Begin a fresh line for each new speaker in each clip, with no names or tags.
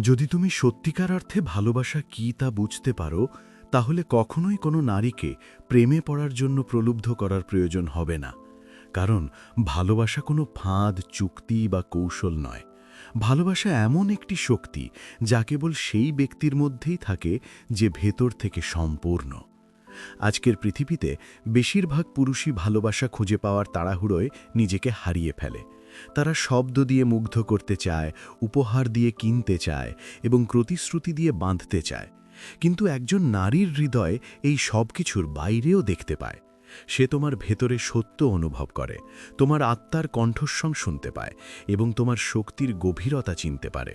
যদি তুমি সত্যিকার অর্থে ভালোবাসা কি তা বুঝতে পারো, তাহলে কখনোই কোনো নারীকে প্রেমে পড়ার জন্য প্রলুব্ধ করার প্রয়োজন হবে না। কারণ ভালোবাসা কোনো ফাঁদ, চুক্তি বা কৌশল নয়। ভালোবাসা এমন একটি শক্তি যা কেবল সেই ব্যক্তির মধ্যেই থাকে যে ভেতর থেকে সম্পূর্ণ। আজকের পৃথিবীতে বেশিরভাগ পুরুষই ভালোবাসা খুঁজে পাওয়ার তাড়াহুড়োয় নিজেকে হারিয়ে ফেলে। তারা শব্দ দিয়ে মুগ্ধ করতে চায়, উপহার দিয়ে কিনতে চায় এবং প্রতিশ্রুতি দিয়ে বাঁধতে চায়। কিন্তু একজন নারীর হৃদয় এই সব কিছুর বাইরেও দেখতে পায়। সে তোমার ভেতরে সত্য অনুভব করে, তোমার আত্মার কণ্ঠস্বং শুনতে পায় এবং তোমার শক্তির গভীরতা চিনতে পারে।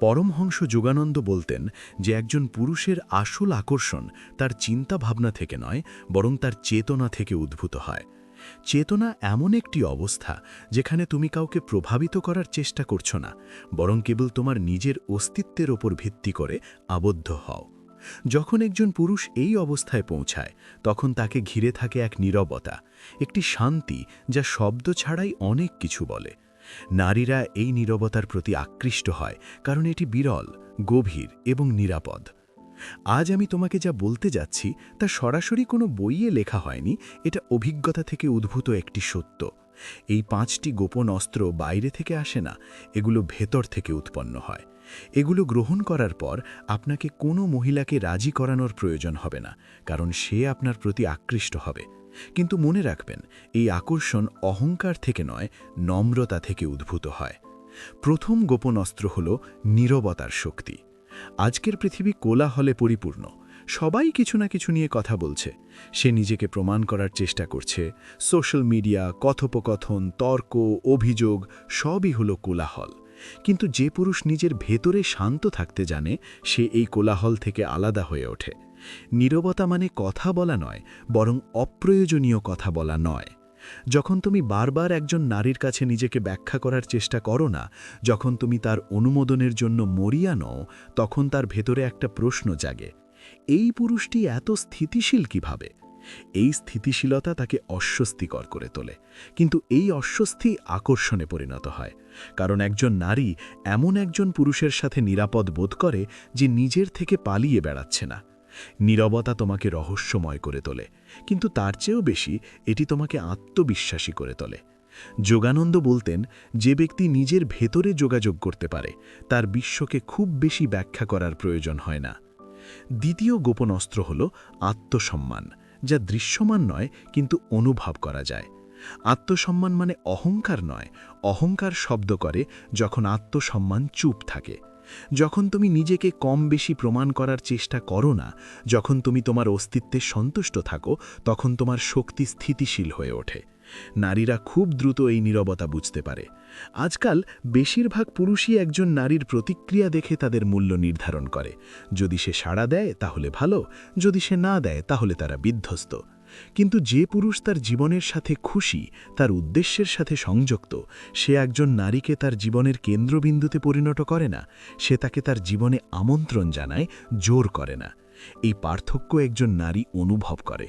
পরমহংস যোগানন্দ বলতেন যে একজন পুরুষের আসল আকর্ষণ তার চিন্তা ভাবনা থেকে নয়, বরং তার চেতনা থেকে উদ্ভূত হয়। চেতনা এমন একটি অবস্থা যেখানে তুমি কাউকে প্রভাবিত করার চেষ্টা করছ না, বরং কেবল তোমার নিজের অস্তিত্বের ওপর ভিত্তি করে আবদ্ধ হও। যখন একজন পুরুষ এই অবস্থায় পৌঁছায়, তখন তাকে ঘিরে থাকে এক নীরবতা, একটি শান্তি যা শব্দ ছাড়াই অনেক কিছু বলে। নারীরা এই নীরবতার প্রতি আকৃষ্ট হয়, কারণ এটি বিরল, গভীর এবং নিরাপদ। আজ আমি তোমাকে যা বলতে যাচ্ছি, তা সরাসরি কোনো বইয়ে লেখা হয়নি, এটা অভিজ্ঞতা থেকে উদ্ভূত একটি সত্য। এই পাঁচটি গোপন অস্ত্র বাইরে থেকে আসে না, এগুলো ভেতর থেকে উৎপন্ন হয়। এগুলো গ্রহণ করার পর আপনাকে কোনো মহিলাকে রাজি করানোর প্রয়োজন হবে না, কারণ সে আপনার প্রতি আকৃষ্ট হবে। কিন্তু মনে রাখবেন, এই আকর্ষণ অহংকার থেকে নয়, নম্রতা থেকে উদ্ভূত হয়। প্রথম গোপন অস্ত্র হল নীরবতার শক্তি। আজকের পৃথিবী কোলাহলে পরিপূর্ণ। সবাই কিছু না কিছু নিয়ে কথা বলছে। সে নিজেকে প্রমাণ করার চেষ্টা করছে। সোশ্যাল মিডিয়া, কথোপকথন, তর্ক, অভিযোগ, সবই হলো কোলাহল। কিন্তু যে পুরুষ নিজের ভেতরে শান্ত থাকতে জানে, সে এই কোলাহল থেকে আলাদা হয়ে ওঠে। নীরবতা মানে কথা বলা নয়, বরং অপ্রয়োজনীয় কথা বলা নয়। যখন তুমি বারবার একজন নারীর কাছে নিজেকে ব্যাখ্যা করার চেষ্টা করো না, যখন তুমি তার অনুমোদনের জন্য মরিয়া নও, তখন তার ভেতরে একটা প্রশ্ন জাগে। এই পুরুষটি এত স্থিতিশীল কীভাবে? এই স্থিতিশীলতা তাকে অস্বস্তিকর করে তোলে। কিন্তু এই অস্বস্তি আকর্ষণে পরিণত হয়। কারণ একজন নারী এমন একজন পুরুষের সাথে নিরাপদ বোধ করে, যে নিজের থেকে পালিয়ে বেড়াচ্ছে না। নীরবতা তোমাকে রহস্যময় করে তোলে, কিন্তু তার চেয়েও বেশি এটি তোমাকে আত্মবিশ্বাসী করে তোলে। যোগানন্দ বলতেন, যে ব্যক্তি নিজের ভেতরে যোগাযোগ করতে পারে, তার বিশ্বকে খুব বেশি ব্যাখ্যা করার প্রয়োজন হয় না। দ্বিতীয় গোপন অস্ত্র হল আত্মসম্মান, যা দৃশ্যমান নয়, কিন্তু অনুভব করা যায়। আত্মসম্মান মানে অহংকার নয়, অহংকার শব্দ করে যখন আত্মসম্মান চুপ থাকে। যখন তুমি নিজেকে কম বেশি প্রমাণ করার চেষ্টা করো না, যখন তুমি তোমার অস্তিত্বে সন্তুষ্ট থাকো, তখন তোমার শক্তি স্থিতিশীল হয়ে ওঠে। নারীরা খুব দ্রুত এই নীরবতা বুঝতে পারে। আজকাল বেশিরভাগ পুরুষই একজন নারীর প্রতিক্রিয়া দেখে তাদের মূল্য নির্ধারণ করে। যদি সে সাড়া দেয়, তাহলে ভালো, যদি সে না দেয়, তাহলে তারা বিধ্বস্ত। কিন্তু যে পুরুষ তার জীবনের সাথে খুশি, তার উদ্দেশ্যের সাথে সংযুক্ত, সে একজন নারীকে তার জীবনের কেন্দ্রবিন্দুতে পরিণত করে না, সে তাকে তার জীবনে আমন্ত্রণ জানায়, জোর করে না। এই পার্থক্য একজন নারী অনুভব করে।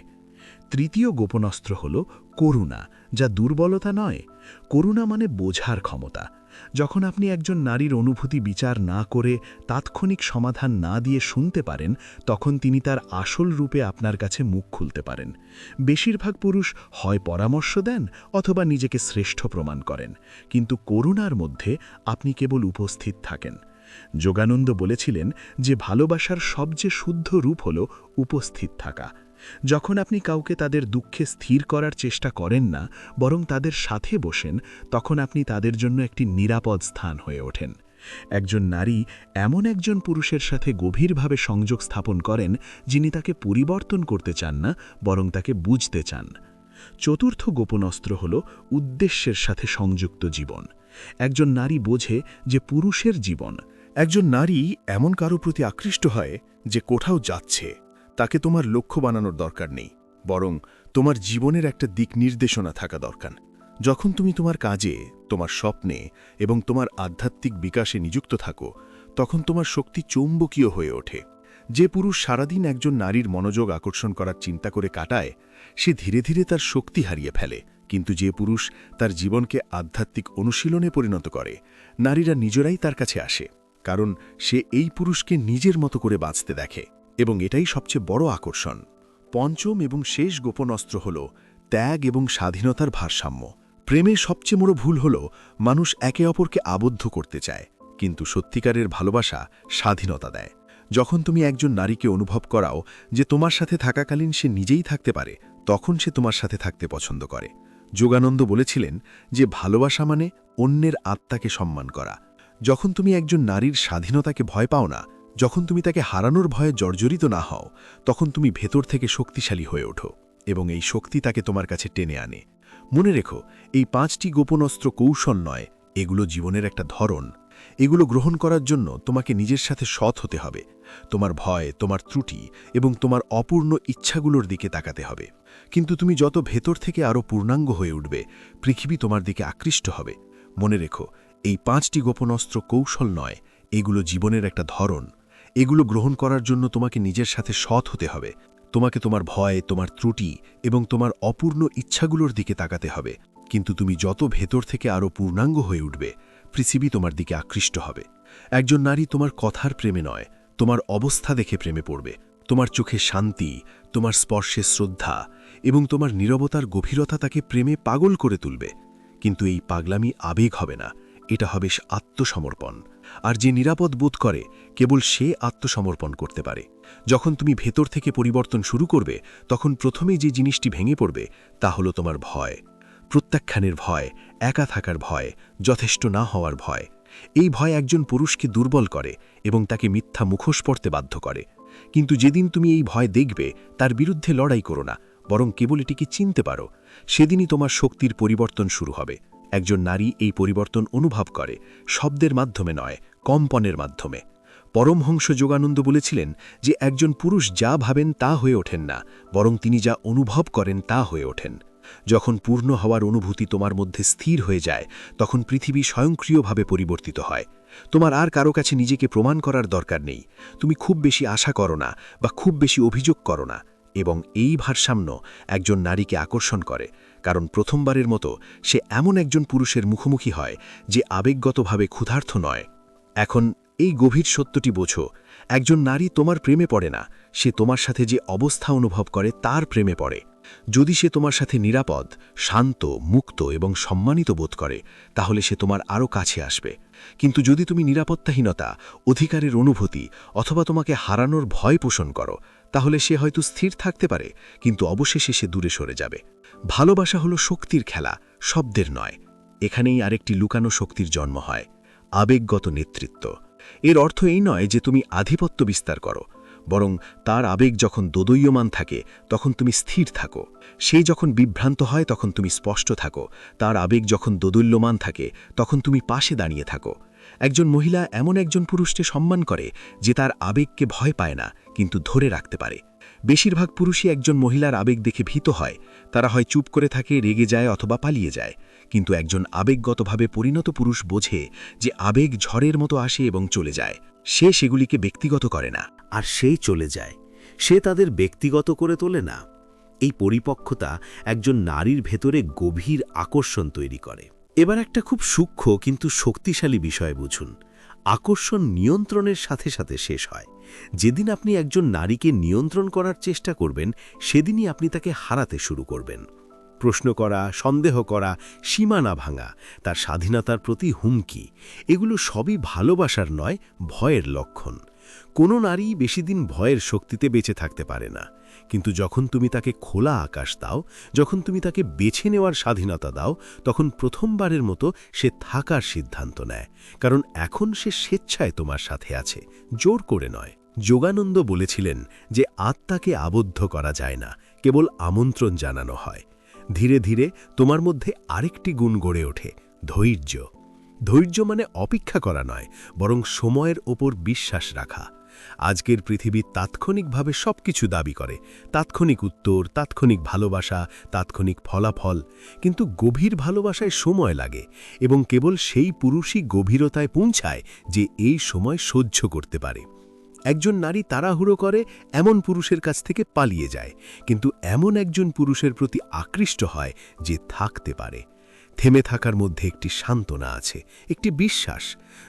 তৃতীয় গোপনস্ত্র হল করুণা, যা দুর্বলতা নয়। করুণা মানে বোঝার ক্ষমতা। যখন আপনি একজন নারীর অনুভূতি বিচার না করে তাৎক্ষণিক সমাধান না দিয়ে শুনতে পারেন, তখন তিনি তার আসল রূপে আপনার কাছে মুখ খুলতে পারেন। বেশিরভাগ পুরুষ হয় পরামর্শ দেন অথবা নিজেকে শ্রেষ্ঠ প্রমাণ করেন। কিন্তু করুণার মধ্যে আপনি কেবল উপস্থিত থাকেন। যোগানন্দ বলেছিলেন যে ভালোবাসার সবচেয়ে শুদ্ধ রূপ হল উপস্থিত থাকা। যখন আপনি কাউকে তাদের দুঃখে স্থির করার চেষ্টা করেন না, বরং তাদের সাথে বসেন, তখন আপনি তাদের জন্য একটি নিরাপদ স্থান হয়ে ওঠেন। একজন নারী এমন একজন পুরুষের সাথে গভীরভাবে সংযোগ স্থাপন করেন, যিনি তাকে পরিবর্তন করতে চান না, বরং তাকে বুঝতে চান। চতুর্থ গোপনস্ত্র হল উদ্দেশ্যের সাথে সংযুক্ত জীবন। একজন নারী বোঝে যে পুরুষের জীবন। একজন নারী এমন কারও প্রতি আকৃষ্ট হয় যে কোথাও যাচ্ছে। তাকে তোমার লক্ষ্য বানানোর দরকার নেই, বরং তোমার জীবনের একটা দিক নির্দেশনা থাকা দরকার। যখন তুমি তোমার কাজে, তোমার স্বপ্নে এবং তোমার আধ্যাত্মিক বিকাশে নিযুক্ত থাকো, তখন তোমার শক্তি চৌম্বকীয় হয়ে ওঠে। যে পুরুষ সারাদিন একজন নারীর মনোযোগ আকর্ষণ করার চিন্তা করে কাটায়, সে ধীরে ধীরে তার শক্তি হারিয়ে ফেলে। কিন্তু যে পুরুষ তার জীবনকে আধ্যাত্মিক অনুশীলনে পরিণত করে, নারীরা নিজেরাই তার কাছে আসে, কারণ সে এই পুরুষকে নিজের মতো করে বাঁচতে দেখে। এবং এটাই সবচেয়ে বড় আকর্ষণ। পঞ্চম এবং শেষ গোপন অস্ত্র হল ত্যাগ এবং স্বাধীনতার ভারসাম্য। প্রেমের সবচেয়ে বড় ভুল হল, মানুষ একে অপরকে আবদ্ধ করতে চায়, কিন্তু সত্যিকারের ভালোবাসা স্বাধীনতা দেয়। যখন তুমি একজন নারীকে অনুভব করাও যে তোমার সাথে থাকাকালীন সে নিজেই থাকতে পারে, তখন সে তোমার সাথে থাকতে পছন্দ করে। যোগানন্দ বলেছিলেন যে ভালোবাসা মানে অন্যের আত্মাকে সম্মান করা। যখন তুমি একজন নারীর স্বাধীনতাকে ভয় পাও না যখন তুমি তাকে হারানোর ভয়ে জর্জরিত না হও, তখন তুমি ভেতর থেকে শক্তিশালী হয়ে ওঠো এবং এই শক্তি তাকে তোমার কাছে টেনে আনে। মনে রেখো, এই পাঁচটি গোপন অস্ত্র কৌশল নয়, এগুলো জীবনের একটা ধরন। এগুলো গ্রহণ করার জন্য তোমাকে নিজের সাথে সৎ হতে হবে। তোমার ভয়, তোমার ত্রুটি এবং তোমার অপূর্ণ ইচ্ছাগুলোর দিকে তাকাতে হবে। কিন্তু তুমি যত ভেতর থেকে আরও পূর্ণাঙ্গ হয়ে উঠবে, পৃথিবী তোমার দিকে আকৃষ্ট হবে। মনে রেখো, এই পাঁচটি গোপন অস্ত্র কৌশল নয়, এগুলো জীবনের একটা ধরন। এগুলো গ্রহণ করার জন্য তোমাকে নিজের সাথে সৎ হতে হবে। তোমাকে তোমার ভয়, তোমার ত্রুটি এবং তোমার অপূর্ণ ইচ্ছাগুলোর দিকে তাকাতে হবে। কিন্তু তুমি যত ভেতর থেকে আরও পূর্ণাঙ্গ হয়ে উঠবে, পৃথিবী তোমার দিকে আকৃষ্ট হবে। একজন নারী তোমার কথার প্রেমে নয়, তোমার অবস্থা দেখে প্রেমে পড়বে। তোমার চোখে শান্তি, তোমার স্পর্শে শ্রদ্ধা এবং তোমার নীরবতার গভীরতা তাকে প্রেমে পাগল করে তুলবে। কিন্তু এই পাগলামি আবেগ হবে না, এটা হবে আত্মসমর্পণ। আর যে নিরাপদ বোধ করে, কেবল সে আত্মসমর্পণ করতে পারে। যখন তুমি ভেতর থেকে পরিবর্তন শুরু করবে, তখন প্রথমে যে জিনিসটি ভেঙে পড়বে, তা হলো তোমার ভয়। প্রত্যাখ্যানের ভয়, একা থাকার ভয়, যথেষ্ট না হওয়ার ভয়। এই ভয় একজন পুরুষকে দুর্বল করে এবং তাকে মিথ্যা মুখোশ পড়তে বাধ্য করে। কিন্তু যেদিন তুমি এই ভয় দেখবে, তার বিরুদ্ধে লড়াই করো না, বরং কেবল এটিকে চিনতে পারো। সেদিনই তোমার শক্তির পরিবর্তন শুরু হবে। একজন নারী এই পরিবর্তন অনুভব করে, শব্দের মাধ্যমে নয়, কম্পনের মাধ্যমে। পরমহংস যোগানন্দ বলেছিলেন যে, একজন পুরুষ যা ভাবেন তা হয়ে ওঠেন না, বরং তিনি যা অনুভব করেন তা হয়ে ওঠেন। যখন পূর্ণ হওয়ার অনুভূতি তোমার মধ্যে স্থির হয়ে যায়, তখন পৃথিবী স্বয়ংক্রিয়ভাবে পরিবর্তিত হয়। তোমার আর কারও কাছে নিজেকে প্রমাণ করার দরকার নেই। তুমি খুব বেশি আশা করো না বা খুব বেশি অভিযোগ করো না। এবং এই ভারসাম্য একজন নারীকে আকর্ষণ করে। কারণ প্রথমবারের মতো সে এমন একজন পুরুষের মুখোমুখি হয় যে আবেগগতভাবে ক্ষুধার্থ নয়। এখন এই গভীর সত্যটি বোঝো, একজন নারী তোমার প্রেমে পড়ে না, সে তোমার সাথে যে অবস্থা অনুভব করে তার প্রেমে পড়ে। যদি সে তোমার সাথে নিরাপদ, শান্ত, মুক্ত এবং সম্মানিত বোধ করে, তাহলে সে তোমার আরও কাছে আসবে। কিন্তু যদি তুমি নিরাপত্তাহীনতা, অধিকারের অনুভূতি অথবা তোমাকে হারানোর ভয় পোষণ করো তাহলে সে হয়তো স্থির থাকতে পারে, কিন্তু অবশেষে সে দূরে সরে যাবে। ভালোবাসা হলো শক্তির খেলা, শব্দের নয়। এখানেই আরেকটি লুকানো শক্তির জন্ম হয়, আবেগগত নেতৃত্ব। এর অর্থ এই নয় যে তুমি আধিপত্য বিস্তার করো, বরং তার আবেগ যখন দোদয়মান থাকে, তখন তুমি স্থির থাকো। সে যখন বিভ্রান্ত হয়, তখন তুমি স্পষ্ট থাকো। তার আবেগ যখন দোদুল্যমান থাকে, তখন তুমি পাশে দাঁড়িয়ে থাকো। একজন মহিলা এমন একজন পুরুষকে সম্মান করে যে তার আবেগকে ভয় পায় না, কিন্তু ধরে রাখতে পারে। বেশিরভাগ পুরুষই একজন মহিলার আবেগ দেখে ভীত হয়। তারা হয় চুপ করে থাকে, রেগে যায় অথবা পালিয়ে যায়। কিন্তু একজন আবেগগতভাবে পরিণত পুরুষ বোঝে যে আবেগ ঝড়ের মতো আসে এবং চলে যায়। সে সেগুলিকে ব্যক্তিগত করে না।
আর সেই চলে যায়। সে তাদের ব্যক্তিগত করে তোলে না। এই পরিপক্কতা একজন নারীর ভেতরে গভীর আকর্ষণ তৈরি করে। এবার একটা খুব সূক্ষ্ম কিন্তু শক্তিশালী বিষয় বুঝুন। আকর্ষণ নিয়ন্ত্রণের সাথে সাথে শেষ হয়। যেদিন আপনি একজন নারীকে নিয়ন্ত্রণ করার চেষ্টা করবেন, সেদিনই আপনি তাকে হারাতে শুরু করবেন। প্রশ্ন করা, সন্দেহ করা, সীমানা ভাঙা, তার স্বাধীনতার প্রতি হুমকি, এগুলো সবই ভালোবাসার নয়, ভয়ের লক্ষণ। কোনো নারী বেশি দিন ভয়ের শক্তিতে বেঁচে থাকতে পারে না। কিন্তু যখন তুমি তাকে খোলা আকাশ দাও, যখন তুমি তাকে বেছে নেওয়ার স্বাধীনতা দাও, তখন প্রথমবারের মতো সে থাকার সিদ্ধান্ত নেয়। কারণ এখন সে স্বেচ্ছায় তোমার সাথে আছে, জোর করে নয়। যোগানন্দ বলেছিলেন যে আত্মাকে আবদ্ধ করা যায় না, কেবল আমন্ত্রণ জানানো হয়। ধীরে ধীরে তোমার মধ্যে আরেকটি গুণ গড়ে ওঠে, ধৈর্য। ধৈর্য মানে অপেক্ষা করা নয়, বরং সময়ের ওপর বিশ্বাস রাখা। আজকের পৃথিবী তাৎক্ষণিকভাবে সব কিছু দাবি করে, তাৎক্ষণিক উত্তর, তাৎক্ষণিক ভালোবাসা, তাৎক্ষণিক ফলাফল। কিন্তু গভীর ভালোবাসায় সময় লাগে, এবং কেবল সেই পুরুষই গভীরতায় পৌঁছায় যে এই সময় সহ্য করতে পারে। একজন নারী তাড়াহুড়ো করে এমন পুরুষের কাছ থেকে পালিয়ে যায়, কিন্তু এমন একজন পুরুষের প্রতি আকৃষ্ট হয় যে থাকতে পারে।
থেমে থাকার মধ্যে একটি সান্ত্বনা আছে, একটি বিশ্বাস।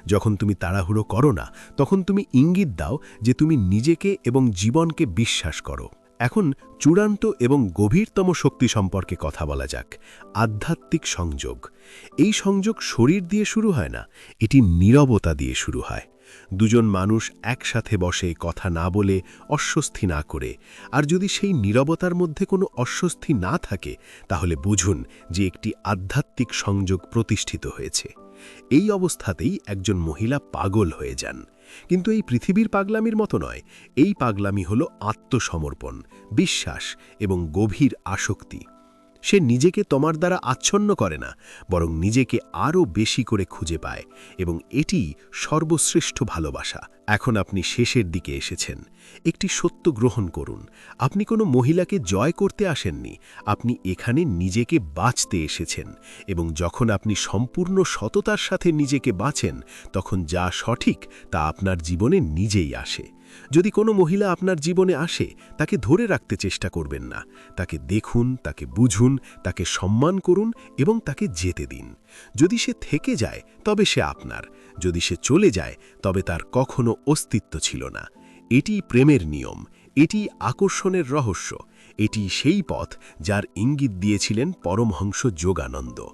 যখন তুমি তাড়াহুড়ো করো না, তখন তুমি ইঙ্গিত দাও যে তুমি নিজেকে এবং জীবনকে বিশ্বাস করো। এখন চূড়ান্ত এবং গভীরতম শক্তি সম্পর্কে কথা বলা যাক, আধ্যাত্মিক সংযোগ। এই সংযোগ শরীর দিয়ে শুরু হয় না, এটি নীরবতা দিয়ে শুরু হয়। দুজন মানুষ একসাথে বসে কথা না বলে অস্বস্তি না করে। আর যদি সেই নীরবতার মধ্যে কোনো অস্বস্তি না থাকে, তাহলে বুঝুন যে একটি আধ্যাত্মিক সংযোগ প্রতিষ্ঠিত হয়েছে। এই অবস্থাতেই একজন মহিলা পাগল হয়ে যান। কিন্তু এই পৃথিবীর পাগলামির মতো নয়। এই পাগলামি হল আত্মসমর্পণ, বিশ্বাস এবং গভীর আসক্তি। সে নিজেকে তোমার দ্বারা আচ্ছন্ন করে না, বরং নিজেকে আরও বেশি করে খুঁজে পায় এবং এটি সর্বশ্রেষ্ঠ ভালোবাসা। এখন আপনি শেষের দিকে এসেছেন। একটি সত্য গ্রহণ করুন। আপনি কোনো মহিলাকে জয় করতে আসেননি। আপনি এখানে নিজেকে বাঁচতে এসেছেন এবং যখন আপনি সম্পূর্ণ সততার সাথে নিজেকে বাঁচেন, তখন যা সঠিক তা আপনার জীবনে নিজেই আসে। যদি কোনো মহিলা আপনার জীবনে আসে, তাকে ধরে রাখতে চেষ্টা করবেন না। তাকে দেখুন, তাকে বুঝুন, তাকে সম্মান করুন এবং তাকে যেতে দিন। যদি সে থেকে যায়, তবে সে আপনার। যদি সে চলে যায়, তবে তার কখনো অস্তিত্ব ছিল না। এটি প্রেমের নিয়ম, এটি আকর্ষণের রহস্য, এটি সেই পথ যার ইঙ্গিত দিয়েছিলেন পরমহংস যোগানন্দ।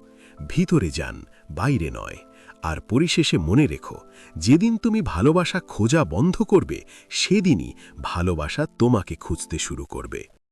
ভিতরে যান, বাইরে নয়। আর পরিশেষে মনে রেখো, যেদিন তুমি ভালোবাসা খোঁজা বন্ধ করবে, সেদিনই ভালোবাসা তোমাকে খুঁজতে শুরু করবে।